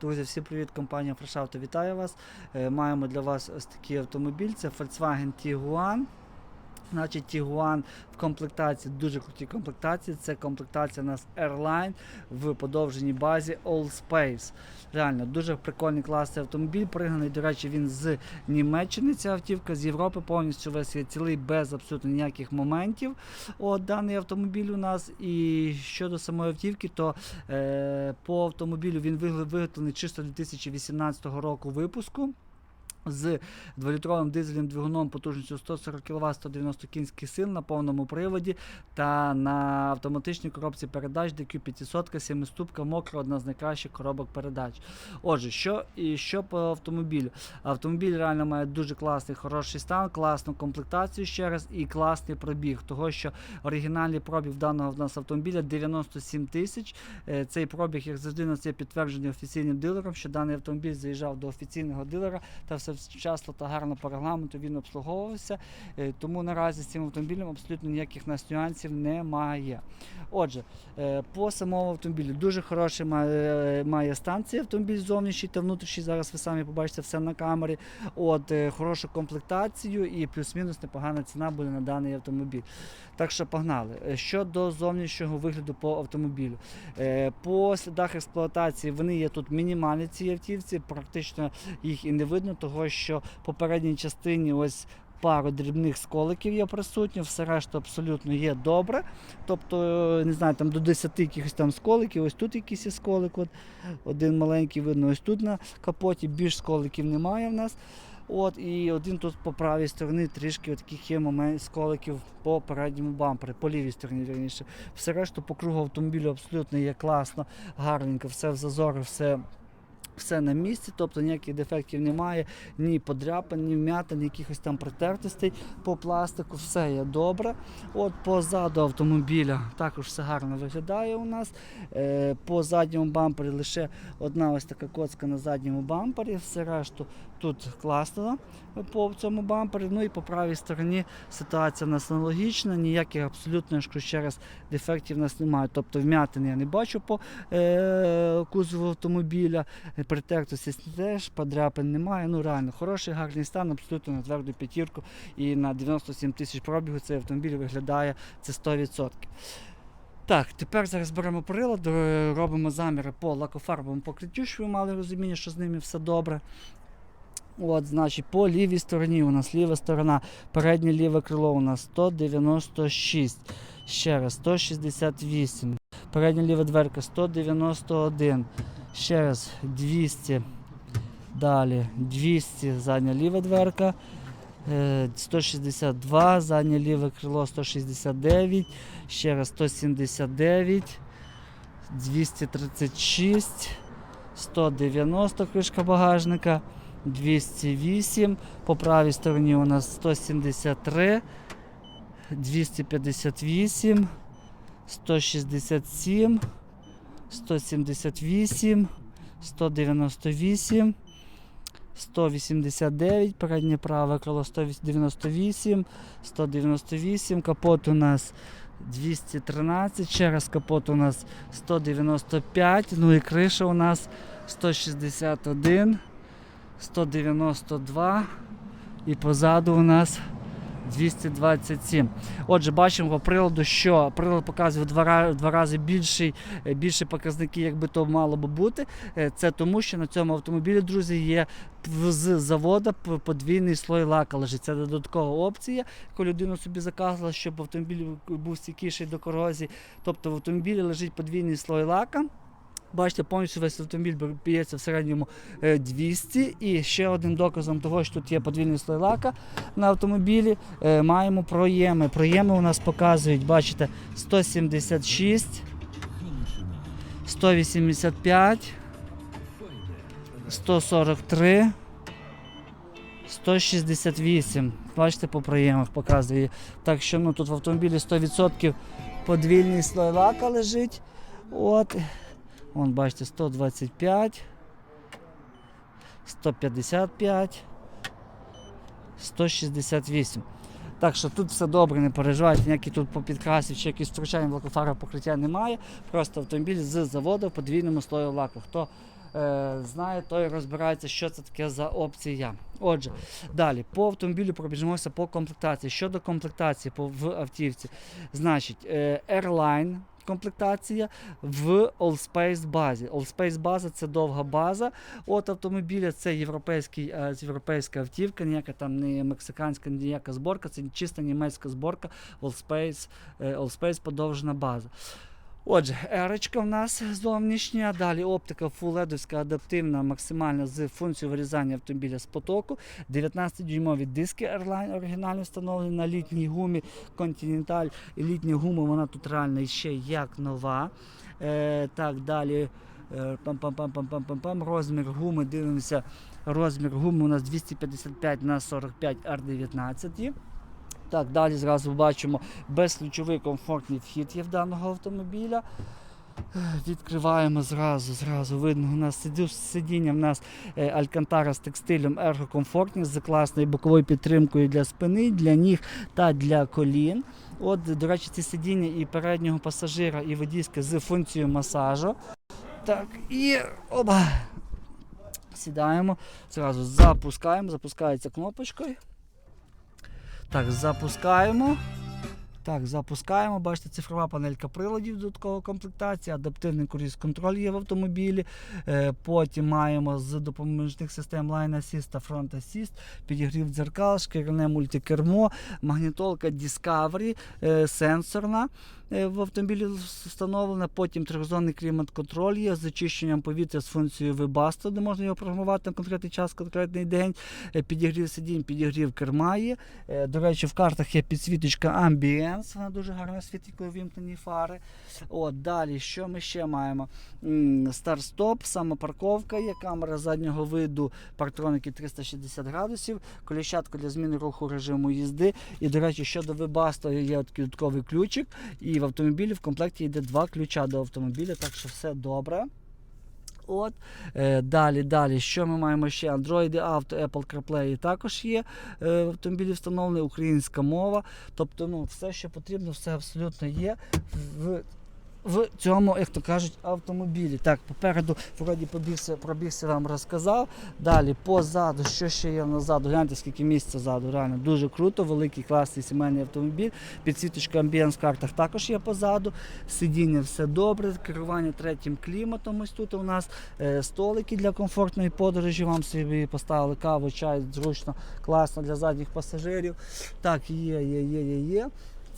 Друзі, всім привіт, компанія Фрешавто вітаю вас. Е, Маємо для вас ось такий автомобіль. Це Volkswagen Tiguan. Значить, Tiguan в комплектації, дуже круті комплектації. Це комплектація у нас Airline в подовженій базі All Space. Реально, дуже прикольний класний автомобіль. Пригнаний, до речі, він з Німеччини. Ця автівка з Європи повністю весь є цілий без абсолютно ніяких моментів. От даний автомобіль у нас. І щодо самої автівки, то е, по автомобілю він виготовлений чисто 2018 року випуску. З 2-літровим дизельним двигуном потужністю 140 кВт 190 кінських сил на повному приводі та на автоматичній коробці передач DQ 500 7-ступка мокра, одна з найкращих коробок передач. Отже, що і що по автомобілю? Автомобіль реально має дуже класний, хороший стан, класну комплектацію ще раз і класний пробіг. Того, що оригінальний пробіг даного в нас автомобіля 97 тисяч. Е, Цей пробіг, як завжди, на це підтверджений офіційним дилером, що даний автомобіль заїжджав до офіційного дилера та все вчасно та гарно по регламенту він обслуговувався. Е, Тому наразі з цим автомобілем абсолютно ніяких нас нюансів немає. Отже, е, по самому автомобілю дуже хороший має, має станція автомобіль зовнішній та внутрішній. Зараз ви самі побачите все на камері. От, е, хорошу комплектацію і плюс-мінус непогана ціна буде на даний автомобіль. Так що погнали. Е, Щодо зовнішнього вигляду по автомобілю. Е, По слідах експлуатації вони є тут мінімальні ці автівці, практично їх і не видно, того що в попередній частині ось. Пару дрібних сколиків є присутні, все решта абсолютно є добре. Тобто, е, не знаю, там до 10 якихось там сколиків, ось тут якийсь є сколик, от, один маленький видно, ось тут на капоті, більш сколиків немає в нас. От, і один тут по правій стороні трішки таких є момент сколиків по передньому бампері, по лівій стороні вірніше. Все решту по кругу автомобілю абсолютно є класно, гарненько, все в зазори, все. Все на місці, тобто ніяких дефектів немає, ні подряпин, ні вмятин, ні якихось там притертостей по пластику, все є добре. От позаду автомобіля також все гарно виглядає у нас. Е, по задньому бампері лише одна ось така коцка на задньому бампері, все решту тут класно по цьому бампері. Ну і по правій стороні ситуація в нас аналогічна, ніяких абсолютно ще раз дефектів в нас немає. Тобто вмятин я не бачу по е, кузову автомобіля, притертості теж, подряпин немає. Ну реально хороший, гарний стан, абсолютно на тверду п'ятірку. І на 97 тисяч пробігу цей автомобіль виглядає це 100%. Так, тепер зараз беремо прилад, е, робимо заміри по лакофарбовому покриттю, щоб ви мали розуміння, що з ними все добре. От, значить, по лівій стороні у нас ліва сторона, переднє ліве крило у нас 196. Ще раз 168. Передня ліва дверка 191. Ще раз 200. Далі 200, задня ліва дверка. е, 162, заднє ліве крило 169. Ще раз 179. 236. 190 кришка багажника. 208. По правій стороні у нас 173, 258, 167, 178, 198, 189, переднє праве крило 198, 198, капот у нас 213, ще раз капот у нас 195, ну і криша у нас 161. 192 і позаду у нас 227. Отже, бачимо по приладу, що прилад показує в два, два рази більший, е, більші показники, як би то мало би бути. Е, Це тому, що на цьому автомобілі, друзі, є з завода подвійний слой лака лежить. Це додаткова опція, яку людина собі заказала, щоб автомобіль був стійкіший до корозії. Тобто в автомобілі лежить подвійний слой лака. Бачите, повністю весь автомобіль б'ється в середньому е, 200. І ще одним доказом того, що тут є подвійний слой лака на автомобілі, е, маємо проєми. Проєми у нас показують, бачите, 176, 185, 143, 168. Бачите, по проємах показує. Так що ну, тут в автомобілі 100% подвійний слой лака лежить. От. Вон, бачите, 125, 155, 168. Так що тут все добре, не переживайте, ніяких тут по підкрасів чи якісь втручання лакофара покриття немає. Просто автомобіль з заводу в подвійному слою лаку. Хто е, знає, той розбирається, що це таке за опція. Отже, далі по автомобілю пробіжимося по комплектації. Щодо комплектації по, в автівці, значить, е, Airline комплектація в Allspace базі. Allspace база це довга база. От автомобіля це європейський, е, європейська автівка, ніяка там не мексиканська, ніяка зборка, це чиста німецька зборка Allspace, е, Allspace подовжена база. Отже, ерочка в нас зовнішня, далі оптика LED адаптивна, максимальна з функцією вирізання автомобіля з потоку. 19-дюймові диски Airline оригінально встановлені на літній гумі Continental. Літня гума вона тут реально ще як нова. Е, так, далі. е, Пам-пам-пам-пам-пам-пам. Розмір гуми. Дивимося. Розмір гуми у нас 255 на 45 R19. Так, далі зразу бачимо безключовий комфортний вхід є в даного автомобіля. Е, Відкриваємо зразу, зразу видно, у нас сидіння в нас е, Алькантара з текстилем ергокомфортні з класною боковою підтримкою для спини, для ніг та для колін. От, до речі, ці сидіння і переднього пасажира, і водійське з функцією масажу. Так, і оба. Сідаємо, зразу запускаємо, запускається кнопочкою. Так, запускаємо. Так, запускаємо. Бачите, цифрова панелька приладів, додаткова комплектація, адаптивний круїз-контроль є в автомобілі. Е, потім маємо з допоміжних систем Line Assist та Front Assist, підігрів дзеркал, шкіряне мультикермо, магнітолка Discovery, е, сенсорна. е, В автомобілі встановлена, потім трьохзонний клімат-контроль є з очищенням повітря з функцією Webasto, де можна його програмувати на конкретний час, конкретний день. Підігрів сидінь, підігрів керма є. До речі, в картах є підсвіточка Ambience, вона дуже гарно світить, коли фари. От, далі, що ми ще маємо? Старт-стоп, самопарковка є, камера заднього виду, партроники 360 градусів, коліщатка для зміни руху режиму їзди. І, до речі, щодо Webasto є додатковий ключик. І в автомобілі в комплекті йде два ключа до автомобіля, так що все добре. От. Е, далі, далі, що ми маємо ще? Android Auto, Apple CarPlay також є е, в автомобілі встановлена українська мова. Тобто, ну, все, що потрібно, все абсолютно є в, в цьому, як то кажуть, автомобілі. Так, попереду вроді побігся, пробігся вам розказав. Далі позаду, що ще є назаду? Гляньте, скільки місця ззаду. Реально дуже круто, великий класний сімейний автомобіль. Підсвіточка амбієнс в картах також є позаду. Сидіння все добре, керування третім кліматом. Ось тут у нас е, столики для комфортної подорожі. Вам собі поставили каву, чай, зручно, класно для задніх пасажирів. Так, є, є, є, є, є.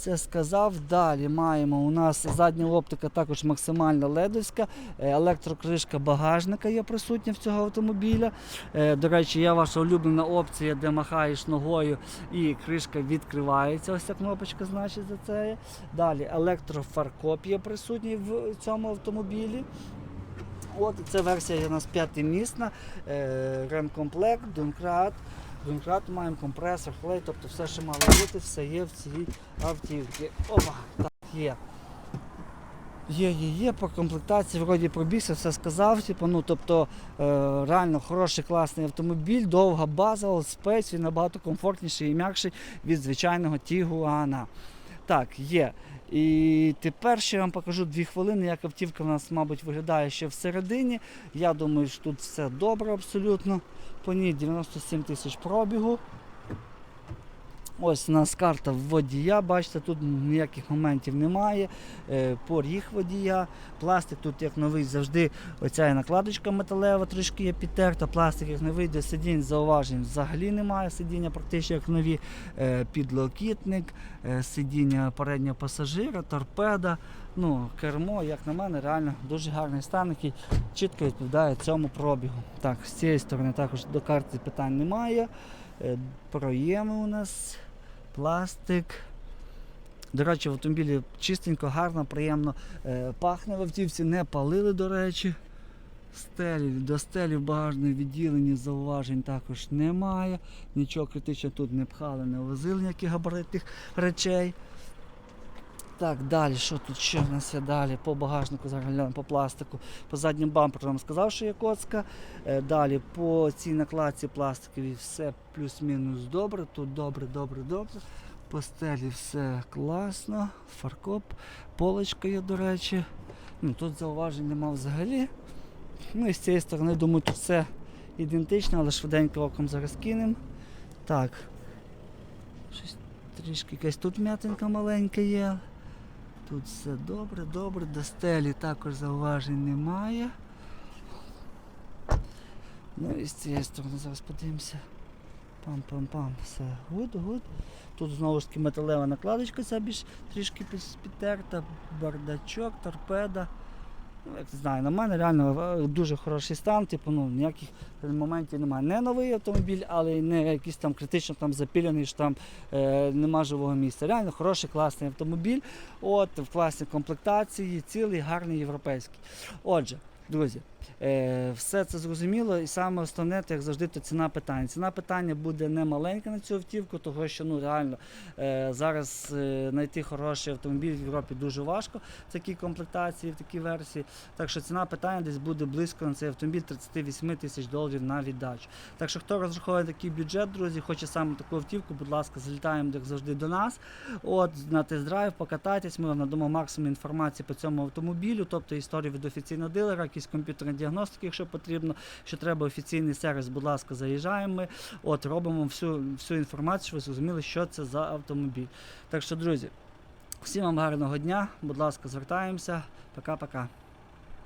Це сказав. Далі маємо у нас задня оптика також максимально ледовська, е, електрокришка багажника є присутня в цього автомобіля. Е, До речі, є ваша улюблена опція, де махаєш ногою і кришка відкривається. Ось ця кнопочка значить за це. Далі електрофаркоп є присутній в цьому автомобілі. От це версія у нас п'ятимісна, е, ремкомплект, Донкрат. Донкрат маємо компресор, клей, тобто все, що мало бути, все є в цій автівці. Опа, так, є. Є, є, є, по комплектації вроді пробігся, все сказав. Типу, ну, тобто е, реально хороший, класний автомобіль, довга база, Allspace, він набагато комфортніший і м'якший від звичайного Тігуана. Так, є. І тепер ще я вам покажу дві хвилини, як автівка в нас, мабуть, виглядає ще всередині. Я думаю, що тут все добре абсолютно. По ній 97 тисяч пробігу. Ось у нас карта водія, бачите, тут ніяких моментів немає. Е, Поріг водія. Пластик тут як новий завжди. Оця накладочка металева трошки є підтерта. Пластик як новий, до сидінь зауважень взагалі немає. Сидіння практично як нові. Е, Підлокітник, е, сидіння переднього пасажира, торпеда. Ну, кермо, як на мене, реально дуже гарний стан, який чітко відповідає цьому пробігу. Так, з цієї сторони також до карти питань немає. Проєми у нас, пластик. До речі, в автомобілі чистенько, гарно, приємно е, пахне в автівці, не палили, до речі. Стелі, до стелі в багажному відділенні зауважень також немає. Нічого критично тут не пхали, не возили ніяких габаритних речей. Так, далі, що тут ще в нас є далі? По багажнику, зараз глянемо по пластику. По заднім бамперу вам сказав, що є коцка. Е, Далі по цій накладці пластиковій все плюс-мінус добре. Тут добре, добре, добре. По стелі все класно. Фаркоп, полочка є, до речі. Ну, Тут зауважень нема взагалі. Ну і з цієї сторони, думаю, тут все ідентично, але швиденько оком зараз кинемо. Так. Щось трішки якась тут м'ятинка маленька є. Тут все добре, добре. До стелі також зауважень немає. Ну і з цієї сторони зараз подивимося. Пам-пам-пам. Все гуд, гуд. Тут знову ж таки металева накладочка, ця більш трішки підтерта, бардачок, торпеда. Як знаю, на мене реально е, дуже хороший стан, типу, ну, ніяких моментів немає. Не новий автомобіль, але й не якийсь там критично там запіляний, що там е, нема живого місця. Реально хороший, класний автомобіль. От, в класній комплектації, цілий, гарний європейський. Отже, друзі, все це зрозуміло, і саме основне, як завжди, то ціна питання. Ціна питання буде не маленька на цю автівку, тому що ну, реально е, зараз е, знайти хороший автомобіль в Європі дуже важко в такій комплектації, в такій версії. Так що ціна питання десь буде близько на цей автомобіль 38 тисяч доларів на віддачу. Так що хто розраховує такий бюджет, друзі, хоче саме таку автівку, будь ласка, залітаємо як завжди до нас. От на тест-драйв, покатайтесь, ми вам надамо максимум інформації по цьому автомобілю, тобто історію від офіційного дилера, якісь комп'ютерні діагностики, якщо потрібно. Що треба офіційний сервіс, будь ласка, заїжджаємо. Ми от робимо всю, всю інформацію, щоб ви зрозуміли, що це за автомобіль. Так що, друзі, всім вам гарного дня, будь ласка, звертаємося. Пока-пока.